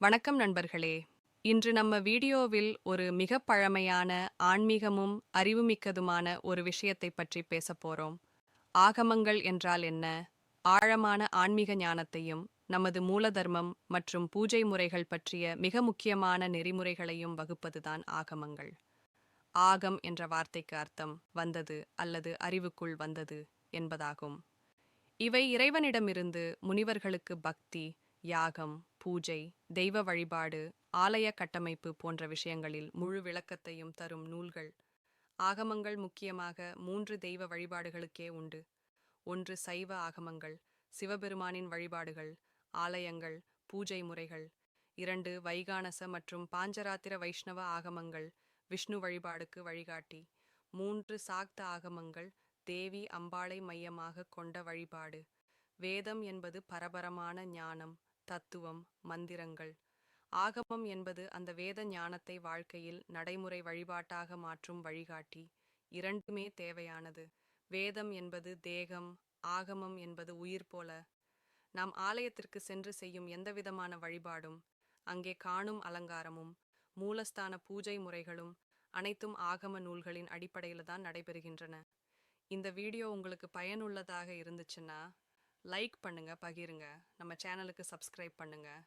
வணக்கம் நண்பர்களே. இன்று நம்ம வீடியோவில் ஒரு மிக பழமையான ஆன்மீகமும் அறிவுமிக்கதுமான ஒரு விஷயத்தை பற்றி பேசப் போறோம். ஆகமங்கள் என்றால் என்ன? ஆழமான ஆன்மீக ஞானத்தையும் நமது மூலதர்மம் மற்றும் பூஜை முறைகள் பற்றிய மிக முக்கியமான நெறிமுறைகளையும் வகுப்பதுதான் ஆகமங்கள். ஆகம் என்ற வார்த்தைக்கு அர்த்தம் வந்தது அல்லது அறிவுக்குள் வந்தது என்பதாகும். இவை இறைவனிடமிருந்து முனிவர்களுக்கு பக்தி யாகம் பூஜை தெய்வ வழிபாடு ஆலய கட்டமைப்பு போன்ற விஷயங்களில் முழு விளக்கத்தையும் தரும் நூல்கள். ஆகமங்கள் முக்கியமாக மூன்று தெய்வ வழிபாடுகளுக்கே உண்டு. ஒன்று சைவ ஆகமங்கள் சிவபெருமானின் வழிபாடுகள் ஆலயங்கள் பூஜை முறைகள். இரண்டு வைகானச மற்றும் பாஞ்சராத்திர வைஷ்ணவ ஆகமங்கள் விஷ்ணு வழிபாடுக்கு வழிகாட்டி. மூன்று சாக்த ஆகமங்கள் தேவி அம்பாளை மையமாக கொண்ட வழிபாடு. வேதம் என்பது பரபரமான ஞானம். தத்துவம் மந்திரங்கள். ஆகமம் என்பது அந்த வேத ஞானத்தை வாழ்க்கையில் நடைமுறை வழிபாட்டாக மாற்றும் வழிகாட்டி. இரண்டுமே தேவையானது. வேதம் என்பது தேகம் ஆகமம் என்பது உயிர் போல. நாம் ஆலயத்திற்கு சென்று செய்யும் எந்தவிதமான வழிபாடும் அங்கே காணும் அலங்காரமும் மூலஸ்தான பூஜை முறைகளும் அனைத்தும் ஆகம நூல்களின் அடிப்படையில் தான் நடைபெறுகின்றன. இந்த வீடியோ உங்களுக்கு பயனுள்ளதாக இருந்துச்சுன்னா லைக் பண்ணுங்கள் பகிருங்க. நம்ம சேனலுக்கு சப்ஸ்கிரைப் பண்ணுங்கள்